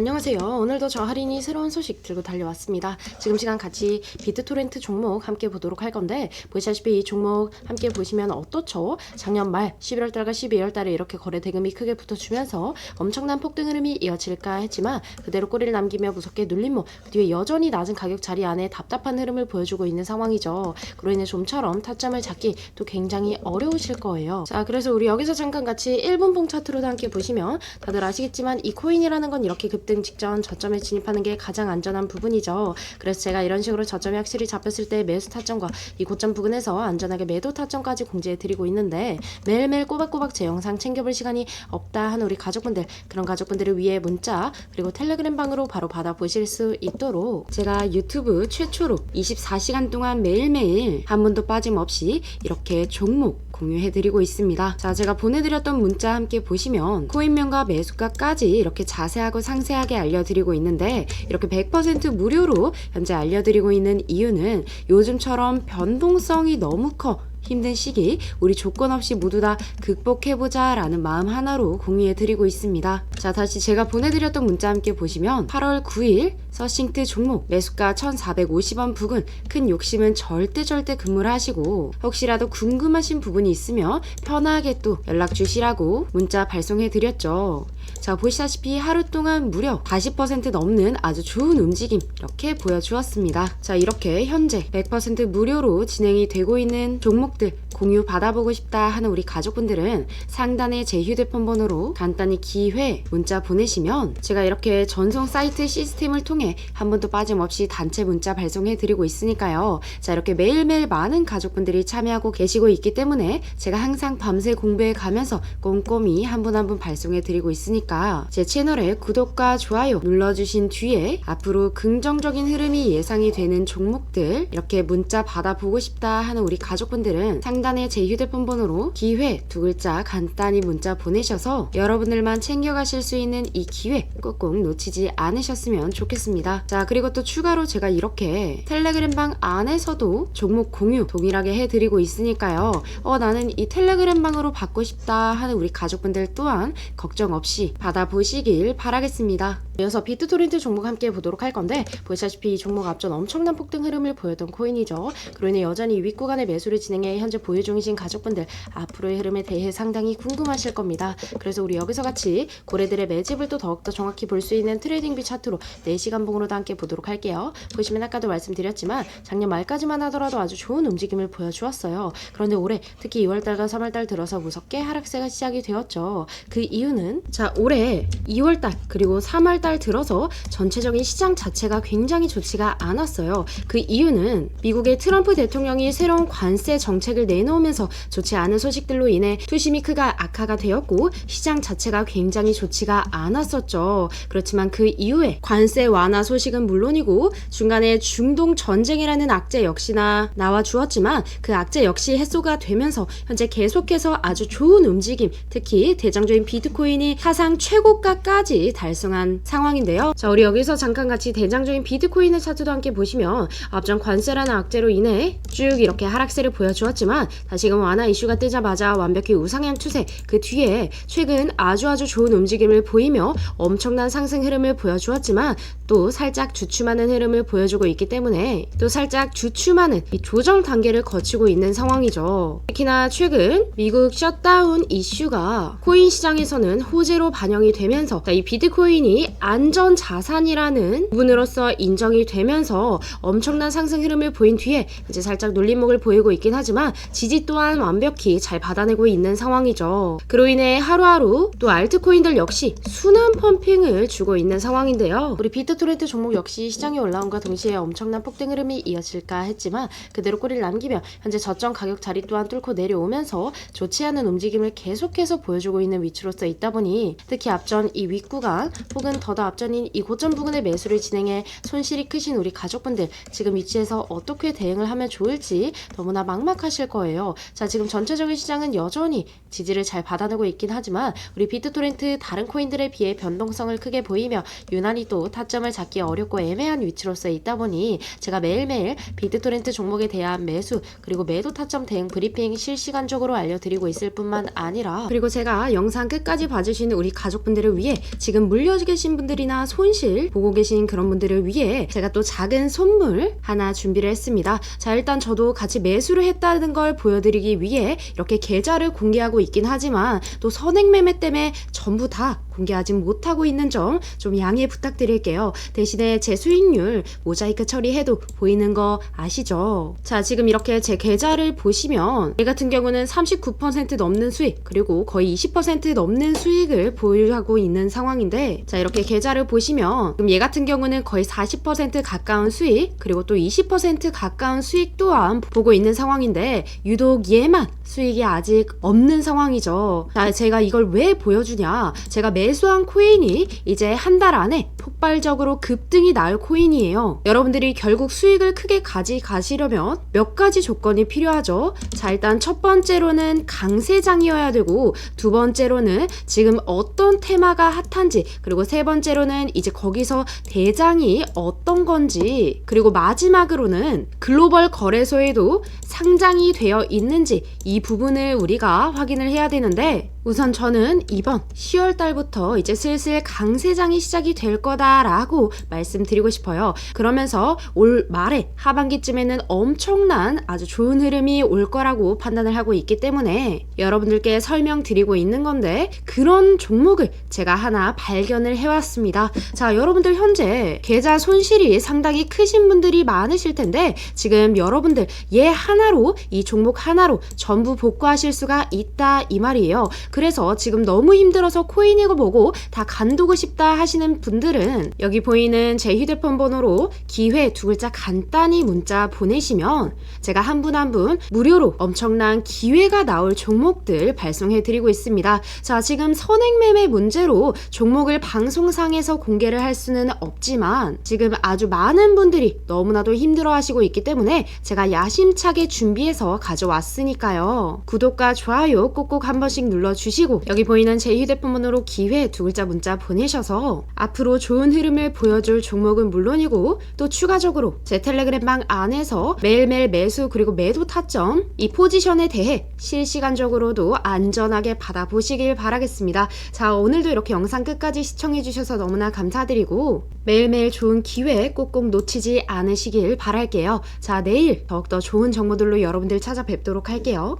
안녕하세요. 오늘도 저 할인이 새로운 소식 들고 달려왔습니다. 지금 시간 같이 비트토렌트 종목 함께 보도록 할 건데 보시다시피 이 종목 함께 보시면 어떻죠? 작년 말 11월 달과 12월 달에 이렇게 거래 대금이 크게 붙어주면서 엄청난 폭등 흐름이 이어질까 했지만 그대로 꼬리를 남기며 무섭게 눌림목 그 뒤에 여전히 낮은 가격 자리 안에 답답한 흐름을 보여주고 있는 상황이죠. 그로 인해 좀처럼 타점을 잡기 또 굉장히 어려우실 거예요. 자, 그래서 우리 여기서 잠깐 같이 1분봉 차트로도 함께 보시면 다들 아시겠지만 이 코인이라는 건 이렇게 급등 직전 저점에 진입하는 게 가장 안전한 부분이죠. 그래서 제가 이런 식으로 저점이 확실히 잡혔을 때 매수 타점과 이 고점 부근에서 안전하게 매도 타점까지 공지해 드리고 있는데 매일매일 꼬박꼬박 제 영상 챙겨볼 시간이 없다 하는 우리 가족분들 그런 가족분들을 위해 문자 그리고 텔레그램 방으로 바로 받아보실 수 있도록 제가 유튜브 최초로 24시간 동안 매일매일 한 번도 빠짐없이 이렇게 종목 공유해드리고 있습니다. 자, 제가 보내드렸던 문자 함께 보시면 코인명과 매수가까지 이렇게 자세하고 상세하게 알려드리고 있는데 이렇게 100% 무료로 현재 알려드리고 있는 이유는 요즘처럼 변동성이 너무 커 힘든 시기 우리 조건 없이 모두 다 극복해보자 라는 마음 하나로 공유해드리고 있습니다. 자 다시 제가 보내드렸던 문자 함께 보시면 8월 9일 서싱트 종목 매수가 1450원 부근 큰 욕심은 절대 절대 금물 하시고 혹시라도 궁금하신 부분이 있으면 편하게 또 연락 주시라고 문자 발송해드렸죠. 자 보시다시피 하루 동안 무려 40% 넘는 아주 좋은 움직임 이렇게 보여주었습니다. 자 이렇게 현재 100% 무료로 진행이 되고 있는 종목 들 공유 받아보고 싶다 하는 우리 가족분들은 상단에 제 휴대폰 번호로 간단히 기회 문자 보내시면 제가 이렇게 전송 사이트 시스템을 통해 한 번도 빠짐없이 단체 문자 발송해 드리고 있으니까요. 자 이렇게 매일매일 많은 가족분들이 참여하고 계시고 있기 때문에 제가 항상 밤새 공부해 가면서 꼼꼼히 한 분 한 분 발송해 드리고 있으니까 제 채널에 구독과 좋아요 눌러주신 뒤에 앞으로 긍정적인 흐름이 예상이 되는 종목들 이렇게 문자 받아보고 싶다 하는 우리 가족분들은 상단에 제 휴대폰 번호로 기회 두 글자 간단히 문자 보내셔서 여러분들만 챙겨가실 수 있는 이 기회 꼭꼭 놓치지 않으셨으면 좋겠습니다. 자 그리고 또 추가로 제가 이렇게 텔레그램 방 안에서도 종목 공유 동일하게 해드리고 있으니까요. 어 나는 이 텔레그램 방으로 받고 싶다 하는 우리 가족분들 또한 걱정 없이 받아보시길 바라겠습니다. 이어서 비트토렌트 종목 함께 보도록 할 건데 보시다시피 이 종목 앞전 엄청난 폭등 흐름을 보였던 코인이죠. 그로 인해 여전히 윗구간의 매수를 진행해 현재 보유 중이신 가족분들 앞으로의 흐름에 대해 상당히 궁금하실 겁니다. 그래서 우리 여기서 같이 고래들의 매집을 또 더욱더 정확히 볼 수 있는 트레이딩비 차트로 4시간 봉으로도 함께 보도록 할게요. 보시면 아까도 말씀드렸지만 작년 말까지만 하더라도 아주 좋은 움직임을 보여주었어요. 그런데 올해 특히 2월달과 3월달 들어서 무섭게 하락세가 시작이 되었죠. 그 이유는 자 올해 2월달 그리고 3월달 들어서 전체적인 시장 자체가 굉장히 좋지가 않았어요. 그 이유는 미국의 트럼프 대통령이 새로운 관세 정책을 내놓으면서 좋지 않은 소식들로 인해 투심이 크가 악화가 되었고 시장 자체가 굉장히 좋지가 않았었죠. 그렇지만 그 이후에 관세 완화 소식은 물론이고 중간에 중동 전쟁이라는 악재 역시나 나와 주었지만 그 악재 역시 해소가 되면서 현재 계속해서 아주 좋은 움직임 특히 대장주인 비트코인이 사상 최고가까지 달성한 상황인데요. 자 우리 여기서 잠깐 같이 대장주인 비트코인의 차트도 함께 보시면 앞전 관세라는 악재로 인해 쭉 이렇게 하락세를 보여주었지만 다시금 완화 이슈가 뜨자마자 완벽히 우상향 추세 그 뒤에 최근 아주 아주 좋은 움직임을 보이며 엄청난 상승 흐름을 보여주었지만 또 살짝 주춤하는 흐름을 보여주고 있기 때문에 또 살짝 주춤하는 이 조정 단계를 거치고 있는 상황이죠. 특히나 최근 미국 셧다운 이슈가 코인 시장에서는 호재로 반영이 되면서 이 비트코인이 안전 자산이라는 부분으로서 인정이 되면서 엄청난 상승 흐름을 보인 뒤에 이제 살짝 눌림목을 보이고 있긴 하지만 지지 또한 완벽히 잘 받아내고 있는 상황이죠. 그로 인해 하루하루 또 알트코인들 역시 순환 펌핑을 주고 있는 상황인데요. 우리 비트토렌트 종목 역시 시장에 올라온과 동시에 엄청난 폭등 흐름이 이어질까 했지만 그대로 꼬리를 남기며 현재 저점 가격 자리 또한 뚫고 내려오면서 좋지 않은 움직임을 계속해서 보여주고 있는 위치로서 있다 보니 특히 앞전 이 윗구간 혹은 더더 앞전인 이 고점 부근의 매수를 진행해 손실이 크신 우리 가족분들 지금 위치에서 어떻게 대응을 하면 좋을지 너무나 막막하실 거예요. 자 지금 전체적인 시장은 여전히 지지를 잘 받아내고 있긴 하지만 우리 비트토렌트 다른 코인들에 비해 변동성을 크게 보이며 유난히 또 타점을 잡기 어렵고 애매한 위치로서 있다 보니 제가 매일매일 비트토렌트 종목에 대한 매수 그리고 매도 타점 대응 브리핑 실시간적으로 알려드리고 있을 뿐만 아니라 그리고 제가 영상 끝까지 봐주시는 우리 가족분들을 위해 지금 물려 계신 분들이나 손실 보고 계신 그런 분들을 위해 제가 또 작은 선물 하나 준비를 했습니다. 자, 일단 저도 같이 매수를 했다는 걸 보여드리기 위해 이렇게 계좌를 공개하고 있긴 하지만 또 선행매매 때문에 전부 다 공개하지 못하고 있는 점 좀 양해 부탁드릴게요. 대신에 제 수익률 모자이크 처리해도 보이는 거 아시죠? 자, 지금 이렇게 제 계좌를 보시면 얘 같은 경우는 39% 넘는 수익 그리고 거의 20% 넘는 수익을 보유하고 있는 상황인데 자, 이렇게 계좌를 보시면 그럼 얘 같은 경우는 거의 40% 가까운 수익 그리고 또 20% 가까운 수익 또한 보고 있는 상황인데 유독 얘만 수익이 아직 없는 상황이죠. 자, 제가 이걸 왜 보여주냐? 제가 매수한 코인이 이제 한 달 안에 폭발적으로 급등이 나올 코인이에요. 여러분들이 결국 수익을 크게 가져가시려면 몇 가지 조건이 필요하죠. 자, 일단 첫 번째로는 강세장이어야 되고, 두 번째로는 지금 어떤 테마가 핫한지, 그리고 세 번째 로는 이제 거기서 대장이 어떤 건지, 그리고 마지막으로는 글로벌 거래소에도 상장이 되어 있는지 이 부분을 우리가 확인을 해야 되는데, 우선 저는 이번 10월 달부터 이제 슬슬 강세장이 시작이 될 거다라고 말씀드리고 싶어요. 그러면서 올 말에 하반기쯤에는 엄청난 아주 좋은 흐름이 올 거라고 판단을 하고 있기 때문에 여러분들께 설명드리고 있는 건데 그런 종목을 제가 하나 발견을 해왔습니다. 자, 여러분들 현재 계좌 손실이 상당히 크신 분들이 많으실 텐데 지금 여러분들 얘 하나로 이 종목 하나로 전부 복구하실 수가 있다 이 말이에요. 그래서 지금 너무 힘들어서 코인 이고 뭐고 다 간두고 싶다 하시는 분들은 여기 보이는 제 휴대폰 번호로 기회 두 글자 간단히 문자 보내시면 제가 한분 한 분 무료로 엄청난 기회가 나올 종목들 발송해 드리고 있습니다. 자, 지금 선행매매 문제로 종목을 방송상에서 공개를 할 수는 없지만 지금 아주 많은 분들이 너무나도 힘들어 하시고 있기 때문에 제가 야심차게 준비해서 가져왔으니까요. 구독과 좋아요 꼭꼭 한 번씩 눌러 주시고 여기 보이는 제 휴대폰 번호로 기회 두 글자 문자 보내셔서 앞으로 좋은 흐름을 보여줄 종목은 물론이고 또 추가적으로 제 텔레그램방 안에서 매일매일 매수 그리고 매도 타점 이 포지션에 대해 실시간적으로도 안전하게 받아보시길 바라겠습니다. 자 오늘도 이렇게 영상 끝까지 시청해주셔서 너무나 감사드리고 매일매일 좋은 기회 꼭꼭 놓치지 않으시길 바랄게요. 자 내일 더욱더 좋은 정보들로 여러분들 찾아뵙도록 할게요.